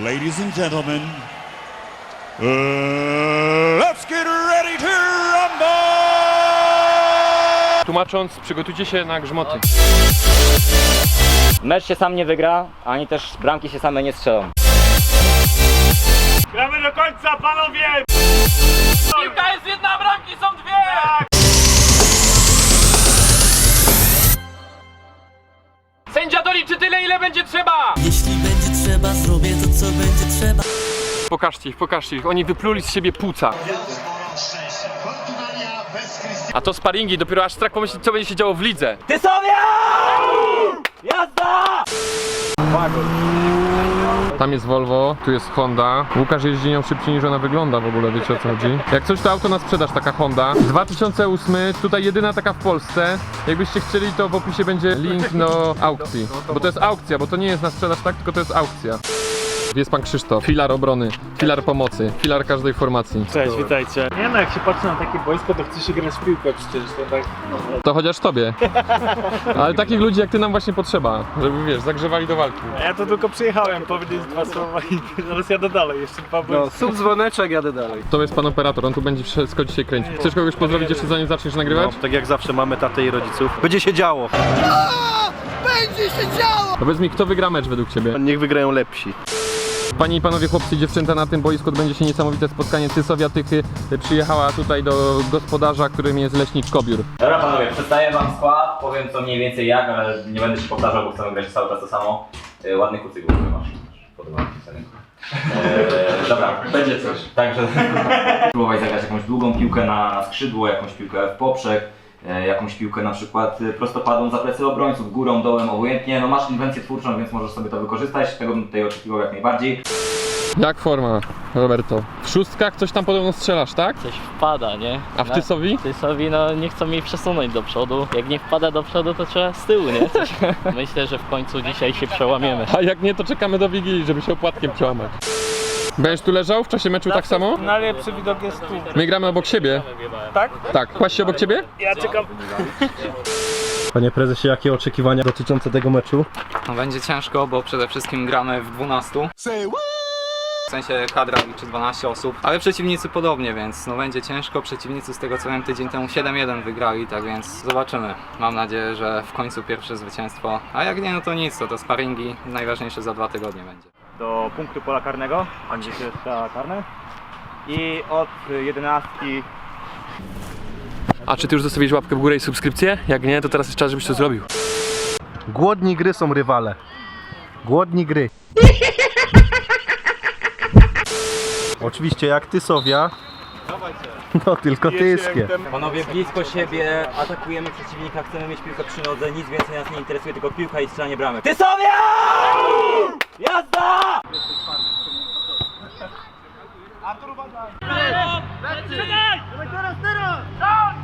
Ladies and gentlemen, uh, let's get ready to rumble! Tłumacząc, przygotujcie się na grzmoty. Mecz się sam nie wygra, ani też bramki się same nie strzelą. Gramy do końca, panowie! Piłka jest jedna, bramki są dwie! Sędzia doliczy tyle, ile będzie trzeba! Co będzie trzeba. Pokażcie ich, pokażcie ich. Oni wypluli z siebie płuca. A to sparingi, dopiero aż strach pomyśleć, co będzie się działo w lidze. Ty sobie! Jazda! Tam jest Volvo, tu jest Honda. Łukasz jeździ nią szybciej niż ona wygląda w ogóle, wiecie o co chodzi? Jak coś to auto na sprzedaż, taka Honda. 2008, tutaj jedyna taka w Polsce. Jakbyście chcieli, to w opisie będzie link do aukcji. Bo to jest aukcja, bo to nie jest na sprzedaż tak, tylko to jest aukcja. Jest pan Krzysztof, filar obrony, filar pomocy, filar każdej formacji. Cześć, witajcie. Nie no, jak się patrzy na takie boisko, to chce się grać w piłkę przecież, to tak... To chociaż tobie. Ale takich ludzi jak ty nam właśnie potrzeba, żeby wiesz, zagrzewali do walki. A ja to tylko przyjechałem powiedzieć dwa słowa i zaraz jadę dalej, jeszcze dwa No, boiska. sub dzwoneczek, jadę dalej. To jest pan operator, on tu będzie wszystko dzisiaj kręcił. Chcesz kogoś pozdrowić jeszcze zanim zaczniesz nagrywać? No, tak jak zawsze mamy tatę i rodziców. Będzie się działo. Powiedz mi, kto wygra mecz według ciebie? Niech wygrają lepsi. Panie i panowie, chłopcy i dziewczęta, na tym boisku odbędzie się niesamowite spotkanie. Tysowia Tychy przyjechała tutaj do gospodarza, którym jest Leśnik Kobiór. Dobra panowie, przedstawię wam skład, powiem co mniej więcej jak, ale nie będę się powtarzał, bo chcemy grać cały czas to samo. Yy, ładny kucyk w ogóle masz. Podoba mi się ten. Eee, dobra, będzie coś. Także próbować zagrać jakąś długą piłkę na skrzydło, jakąś piłkę w poprzek, e, jakąś piłkę na przykład e, prostopadą za plecy obrońców, górą, dołem, obojętnie. No masz inwencję twórczą, więc możesz sobie to wykorzystać. Tego bym tutaj oczekiwał jak najbardziej. Jak forma, Roberto? W szóstkach coś tam podobno strzelasz, tak? coś wpada, nie? A w Na- Tysowi? Tysowi no nie chcą mnie przesunąć do przodu. Jak nie wpada do przodu, to trzeba z tyłu, nie? Coś. Myślę, że w końcu dzisiaj się przełamiemy. A jak nie, to czekamy do Wigilii, żeby się opłatkiem przełamać. Będziesz tu leżał w czasie meczu tak samo? Najlepszy widok jest tu. My gramy obok siebie. Tak? Tak, kłaść się obok ciebie? Ja czekam. Panie prezesie, jakie oczekiwania dotyczące tego meczu? No będzie ciężko, bo przede wszystkim gramy w 12. W sensie kadra liczy 12 osób, ale przeciwnicy podobnie, więc no będzie ciężko. Przeciwnicy z tego co wiem tydzień temu 7-1 wygrali, tak więc zobaczymy. Mam nadzieję, że w końcu pierwsze zwycięstwo, a jak nie, no to nic, to, to sparingi najważniejsze za dwa tygodnie będzie. Do punktu pola karnego, a gdzie się jest pola karne. I od jedenastki A czy ty już zostawiłeś łapkę w górę i subskrypcję? Jak nie, to teraz jest czas, żebyś to zrobił. Głodni gry są rywale. Głodni gry. Oczywiście jak Tysowia. No tylko tyskie. Panowie, blisko siebie, atakujemy przeciwnika, chcemy mieć piłkę przy nodze, nic więcej nas nie interesuje, tylko piłka i strzelanie bramek. Ty sobie!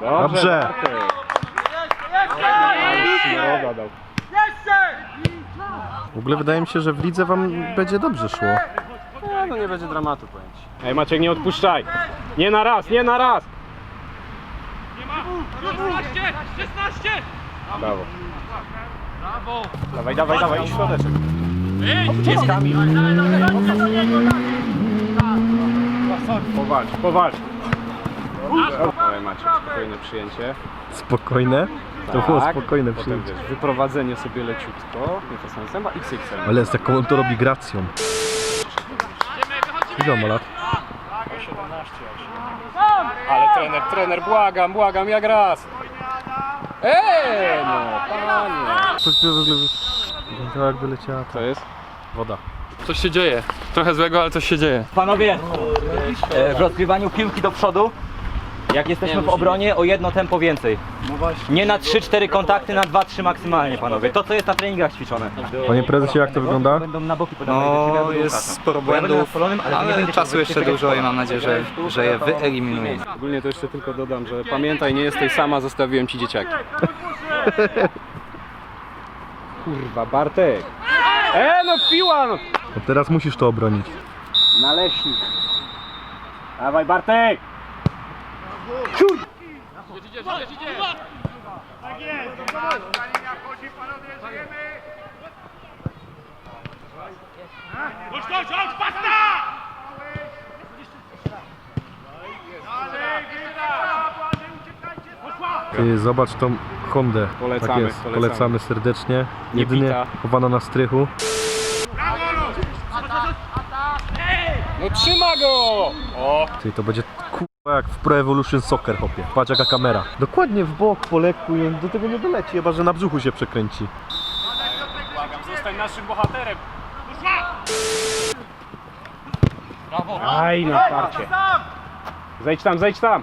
Dobrze. W ogóle wydaje mi się, że w lidze wam będzie dobrze szło. No nie będzie dramatu pojęć. Ej Maciek, nie odpuszczaj. Nie na raz, nie na raz. Brawo. Dawaj, dawaj, dawaj, i środeczek. Powalcz, powalcz. Dawaj Maciek, spokojne przyjęcie. Spokojne? To było Tak. spokojne Potem przyjęcie. wiesz, wyprowadzenie sobie leciutko. Nie to samo zęba, XXL. Ale z taką on to robi gracją. Ile on ma lat? Ale trener, trener, błagam, błagam, jak raz. Eee, no, panie. Coś w ogóle wyglądało jakby leciała To jest? woda. Coś się dzieje. Trochę złego, ale coś się dzieje. Panowie, e, w rozgrywaniu piłki do przodu, Jak jesteśmy w obronie, o jedno tempo więcej. Nie na 3-4 kontakty, na 2-3 maksymalnie, panowie. To, co jest na treningach ćwiczone. Panie prezesie, jak to wygląda? Będą na boki siebie, No jest sporo błędów, ale, czasu jeszcze dużo i mam nadzieję, że, że je wyeliminuję. Ogólnie to jeszcze tylko dodam, że pamiętaj, nie jesteś sama, zostawiłem ci dzieciaki. Kurwa, Bartek! E, no piła! No. No teraz musisz to obronić. Naleśnik. Dawaj, Bartek! Ty, zobacz tą Hondę. Polecamy, tak jest, polecamy. polecamy serdecznie. Nie Jedynie pita. chowana na strychu. No trzyma go! O! Ty, to będzie kurwa jak w Pro Evolution Soccer, hopie. Patrz jaka kamera. Dokładnie w bok, po lekku i on do tego nie doleci, chyba że na brzuchu się przekręci. Zostań naszym bohaterem! Aj, na parcie. Zejdź tam, zejdź tam!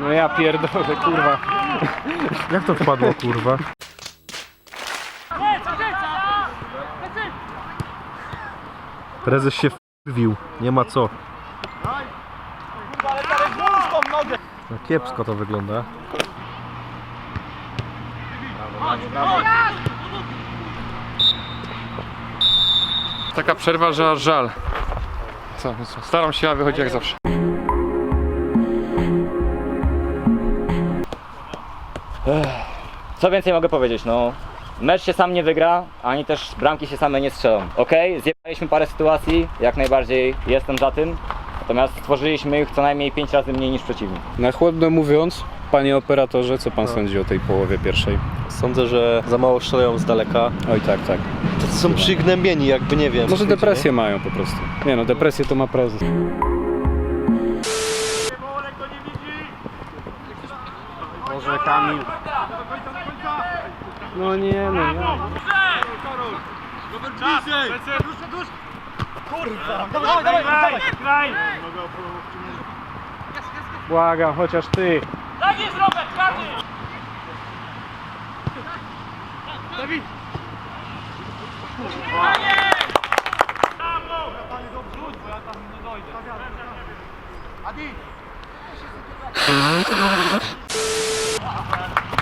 No ja pierdolę, kurwa. Jak to wpadło, kurwa? Prezes się wbił, nie ma co. No kiepsko to wygląda. Taka przerwa, że aż żal. Co, no co, staram się, a wychodzi jak zawsze. Co więcej mogę powiedzieć, no. Mecz się sam nie wygra, ani też bramki się same nie strzelą. Okej, zjebaliśmy parę sytuacji, jak najbardziej jestem za tym. Natomiast stworzyliśmy ich co najmniej 5 razy mniej niż przeciwnik. Na chłodno mówiąc, panie operatorze, co pan sądzi o tej połowie pierwszej? Sądzę, że za mało strzelają z daleka. Oj tak, tak. Są przygnębieni, jakby nie wiem. Może depresję mają po prostu. Nie no, depresję to ma prezes. Może Kamil. No nie, no nie. Błagam, chociaż ty.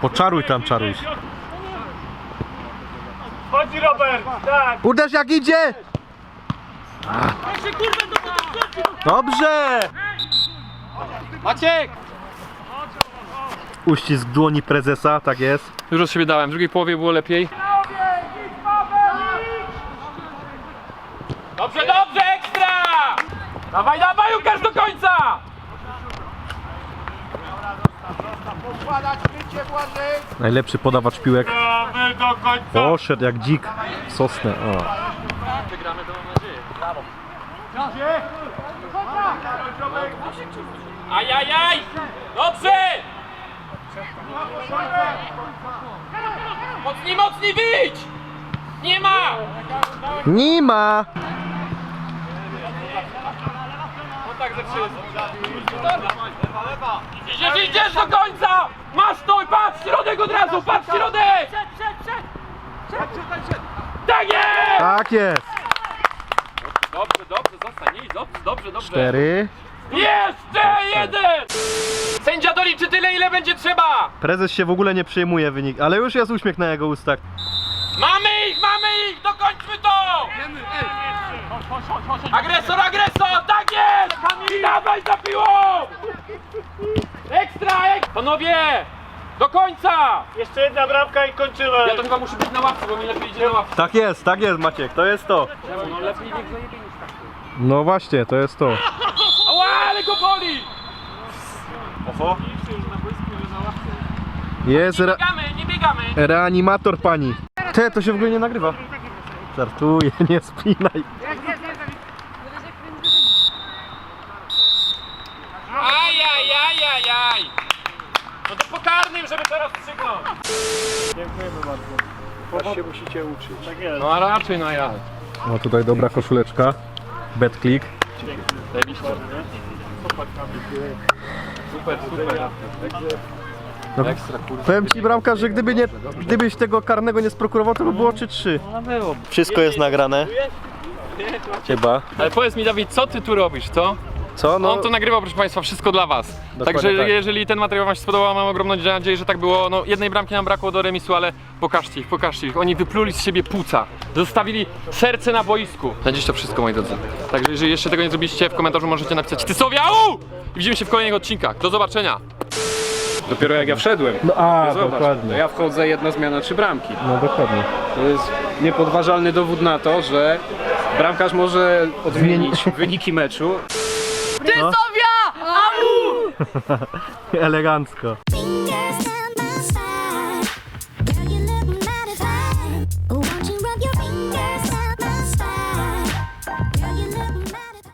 Poczaruj tam, Czaruś. Chodzi Robert, tak. Uderz jak idzie! Dobrze! Maciek! Uścisk dłoni prezesa, tak jest. Dużo z siebie dałem, w drugiej połowie było lepiej. Dobrze, dobrze, ekstra! Dawaj, dawaj, Łukasz do końca! Najlepszy podawacz piłek. Poszedł jak dzik w sosnę. O. Ajajaj! Dobrze! Mocniej, mocniej wyjdź! Nie ma! Nie ma! Idziesz, idziesz do końca! Masz to i patrz, środek od razu, patrz środek! Tak jest! Tak jest! Dobrze, dobrze, zostań, nie idź, dobrze, dobrze, dobrze. Cztery. Jeszcze jeden! Sędzia doliczy tyle, ile będzie trzeba! Prezes się w ogóle nie przejmuje wynik, ale już jest uśmiech na jego ustach. Mamy ich, mamy ich! Dokończmy to! Agresor, agresor! Tak jest! I dawaj za piłą! Ekstra, ekstra! Panowie! Do końca! Jeszcze jedna bramka i kończymy! Ja to chyba muszę być na ławce, bo mi lepiej idzie na ławce. Tak jest, tak jest Maciek, to jest to. No właśnie, to jest to. Ała, ale go boli! Jest re Biegamy, nie biegamy! reanimator pani. Te, to się w ogóle nie nagrywa. Żartuję, nie spinaj. No to po karnym, żeby teraz krzyknąć! No a raczej no ja. No tutaj dobra koszuleczka. Betclick. Super, super. No, powiem ci bramka, że gdyby nie, gdybyś tego karnego nie sprokurował, to by było 3-3. Wszystko jest nagrane. Cieba. Ale powiedz mi Dawid, co ty tu robisz, co? Co? No, On to nagrywał, proszę Państwa, wszystko dla Was. Także tak. jeżeli ten materiał Wam się spodobał, mam ogromną nadzieję, że tak było. No, jednej bramki nam brakło do remisu, ale pokażcie ich, pokażcie ich. Oni wypluli z siebie płuca. Zostawili serce na boisku. Na dziś to wszystko, moi drodzy. Także jeżeli jeszcze tego nie zrobiliście, w komentarzu możecie napisać Ty Sowiału! I widzimy się w kolejnych odcinkach. Do zobaczenia. Dopiero jak ja wszedłem. no a, Zobacz, dokładnie. to ja wchodzę, jedna zmiana, trzy bramki. No dokładnie. To jest niepodważalny dowód na to, że bramkarz może odmienić wyniki meczu. Elegancko.